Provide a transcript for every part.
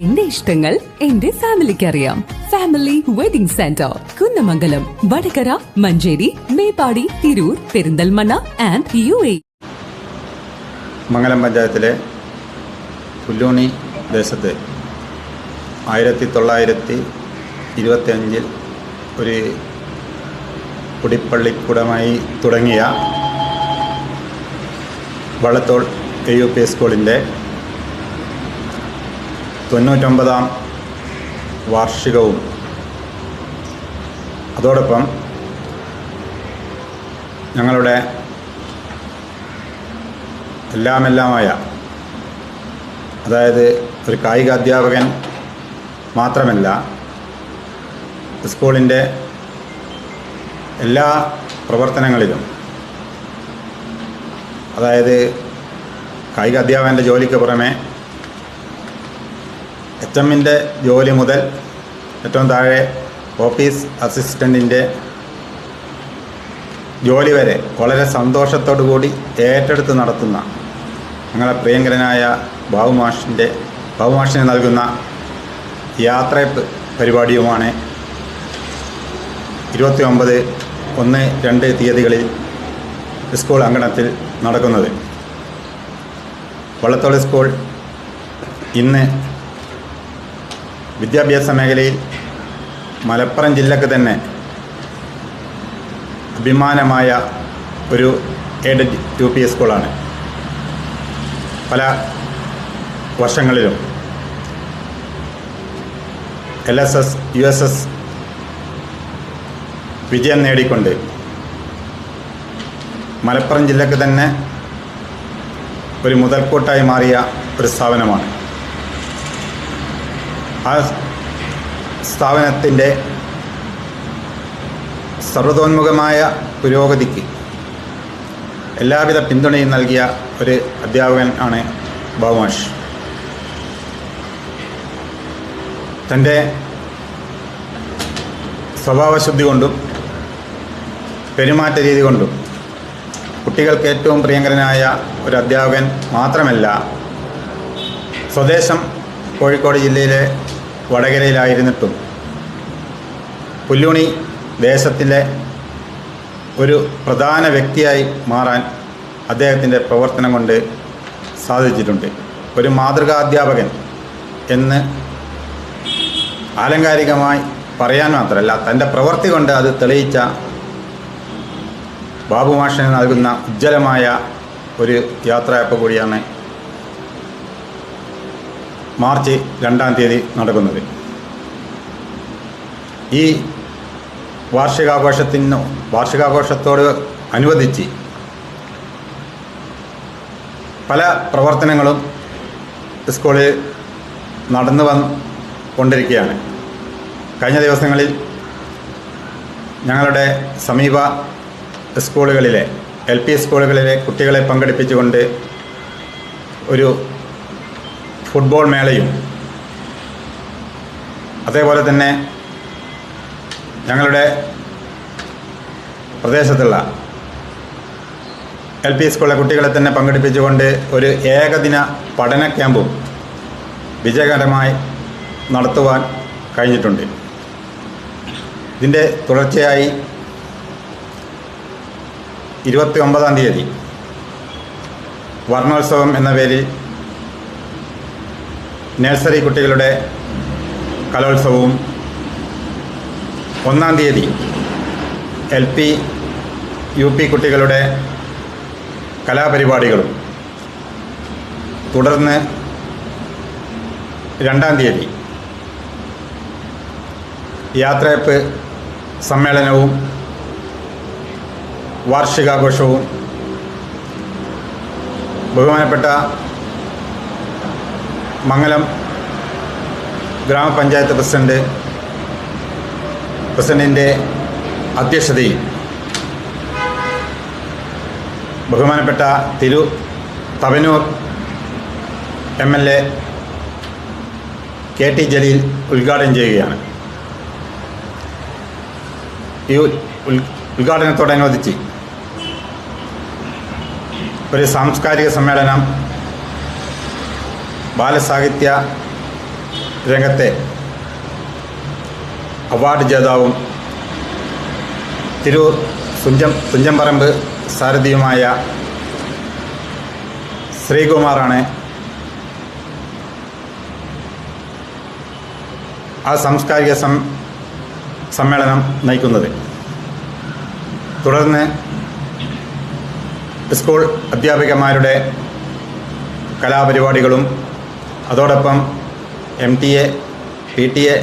എന്റെ ഇഷ്ടങ്ങൾ എന്റെ ഫാമിലിക്ക് അറിയാം family wedding centre Kunnamangalam Vadakara Manjeri Meppadi Tirur Perinthalmanna and U A Mangalam പഞ്ചായത്തിലെ പുല്ലൂണി ദേശത്ത് ആയിരത്തി തൊള്ളായിരത്തി ഇരുപത്തി അഞ്ചിൽ ഒരു കുടിപ്പള്ളിക്കൂടമായി തുടങ്ങിയ വള്ളത്തോൾ എ യു പി സ്കൂളിന്റെ തൊണ്ണൂറ്റൊമ്പതാം വാർഷികവും. അതോടൊപ്പം ഞങ്ങളുടെ എല്ലാമെല്ലാമായ അതായത് ഒരു കായിക അധ്യാപകൻ മാത്രമല്ല സ്കൂളിന്റെ എല്ലാ പ്രവർത്തനങ്ങളിലും അതായത് കായിക അധ്യാപകന്റെ ജോലിക്ക് പുറമെ എച്ച് എമ്മിന്റെ ജോലി മുതൽ ഏറ്റവും താഴെ ഓഫീസ് അസിസ്റ്റന്റിന്റെ ജോലി വരെ വളരെ സന്തോഷത്തോടു കൂടി ഏറ്റെടുത്ത് നടത്തുന്ന ഞങ്ങളെ പ്രിയങ്കരനായ ബാബുമാഷിന്റെ ബാബുമാഷിന് നൽകുന്ന യാത്ര പരിപാടിയുമാണ് ഇരുപത്തി ഒമ്പത് ഒന്ന് രണ്ട് തീയതികളിൽ സ്കൂൾ അങ്കണത്തിൽ നടക്കുന്നത്. വള്ളത്തോൾ സ്കൂൾ ഇന്ന് വിദ്യാഭ്യാസ മേഖലയിൽ മലപ്പുറം ജില്ലക്ക് തന്നെ അഭിമാനമായ ഒരു എയ്ഡഡ് യു പി സ്കൂളാണ്. പല വർഷങ്ങളിലും L S S U S S വിജയം നേടിക്കൊണ്ട് മലപ്പുറം ജില്ലക്ക് തന്നെ ഒരു മുതൽക്കൂട്ടായി മാറിയ ഒരു സ്ഥാപനമാണ്. ആ സ്ഥാപനത്തിന്റെ സർവതോന്മുഖമായ പുരോഗതിക്ക് എല്ലാവിധ പിന്തുണയും നൽകിയ ഒരു അധ്യാപകൻ ആണ് ബാബുമാഷ്. തന്റെ സ്വഭാവശുദ്ധി കൊണ്ടും പെരുമാറ്റ രീതി കൊണ്ടും കുട്ടികൾക്ക് ഏറ്റവും പ്രിയങ്കരനായ ഒരു അധ്യാപകൻ മാത്രമല്ല സ്വദേശം കോഴിക്കോട് ജില്ലയിലെ വടകരയിലായിരുന്നിട്ടും പുല്ലുണി ദേശത്തിലെ ഒരു പ്രധാന വ്യക്തിയായി മാറാൻ അദ്ദേഹത്തിന്റെ പ്രവർത്തനം കൊണ്ട് സാധിച്ചിട്ടുണ്ട്. ഒരു മാതൃകാ അധ്യാപകൻ എന്ന് ആലങ്കാരികമായി പറയാൻ മാത്രമല്ല തന്റെ പ്രവൃത്തി കൊണ്ട് അത് തെളിയിച്ച ബാബു മാഷന് നൽകുന്ന ഉജ്ജ്വലമായ ഒരു യാത്രയപ്പ് കൂടിയാണ് മാർച്ച് രണ്ടാം തീയതി നടക്കുന്നത്. ഈ വാർഷികാഘോഷത്തിന് വാർഷികാഘോഷത്തോട് അനുവദിച്ച് പല പ്രവർത്തനങ്ങളും സ്കൂളിൽ നടന്നു വന്ന് കൊണ്ടിരിക്കുകയാണ്. കഴിഞ്ഞ ദിവസങ്ങളിൽ ഞങ്ങളുടെ സമീപ സ്കൂളുകളിലെ എൽ പി സ്കൂളുകളിലെ കുട്ടികളെ പങ്കെടുപ്പിച്ചുകൊണ്ട് ഒരു ഫുട്ബോൾ മേളയും. അതേപോലെ തന്നെ ഞങ്ങളുടെ പ്രദേശത്തുള്ള എൽ പി സ്കൂളിലെ കുട്ടികളെ തന്നെ പങ്കെടുപ്പിച്ചുകൊണ്ട് ഒരു ഏകദിന പഠന ക്യാമ്പും വിജയകരമായി നടത്തുവാൻ കഴിഞ്ഞിട്ടുണ്ട്. ഇതിന്റെ തുടർച്ചയായി ഇരുപത്തി ഒമ്പതാം തീയതി വർണോത്സവം എന്ന പേരിൽ നഴ്സറി കുട്ടികളുടെ കലോത്സവവും ഒന്നാം തീയതി എൽ പി യു പി കുട്ടികളുടെ കലാപരിപാടികളും തുടർന്ന് രണ്ടാം തീയതി യാത്രയപ്പ് സമ്മേളനവും വാർഷികാഘോഷവും ബഹുമാനപ്പെട്ട മംഗലം ഗ്രാമപഞ്ചായത്ത് പ്രസിഡന്റ് പ്രസിഡന്റിന്റെ അധ്യക്ഷതയിൽ ബഹുമാനപ്പെട്ട തിരു Thavanur M L A K T Jaleel ഉദ്ഘാടനം ചെയ്യുകയാണ്. ഈ ഉദ്ഘാടനത്തോടനുബന്ധിച്ച് ഒരു സാംസ്കാരിക സമ്മേളനം ബാലസാഹിത്യ രംഗത്തെ അവാർഡ് ജേതാവും തിരൂർ തുഞ്ചം തുഞ്ചംപറമ്പ് സാരഥിയുമായ ശ്രീകുമാറാണ്. ആ സാംസ്കാരിക സം സമ്മേളനം നയിക്കുന്നത്. തുടർന്ന് സ്കൂൾ അധ്യാപികമാരുടെ കലാപരിപാടികളും അതോടൊപ്പം M T A P T A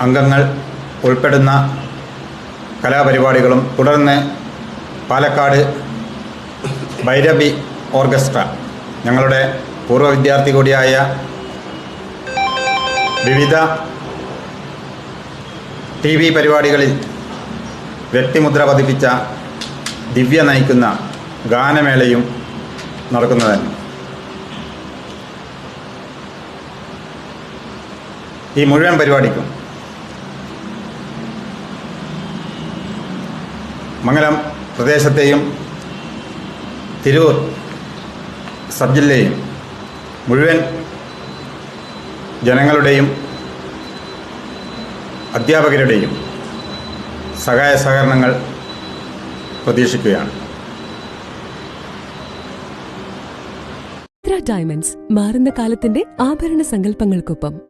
അംഗങ്ങൾ ഉൾപ്പെടുന്ന കലാപരിപാടികളും തുടർന്ന് പാലക്കാട് ഭൈരവി ഓർക്കസ്ട്ര ഞങ്ങളുടെ പൂർവ വിദ്യാർത്ഥി കൂടിയായ വിവിധ ടി വി പരിപാടികളിൽ വ്യക്തിമുദ്ര പതിപ്പിച്ച ദിവ്യ നയിക്കുന്ന ഗാനമേളയും നടക്കുന്നതാണ് ഈ മുഴുവൻ പരിപാടിക്കും. മംഗലം പ്രദേശത്തെയും തിരൂർ സബ് ജില്ലയും മുഴുവൻ ജനങ്ങളുടെയും അധ്യാപകരുടെയും സഹായ സഹകരണങ്ങൾ പ്രതീക്ഷിക്കുകയാണ്. ഡയമണ്ട്സ് മാറുന്ന കാലത്തിന്റെ ആഭരണ സങ്കല്പങ്ങൾക്കൊപ്പം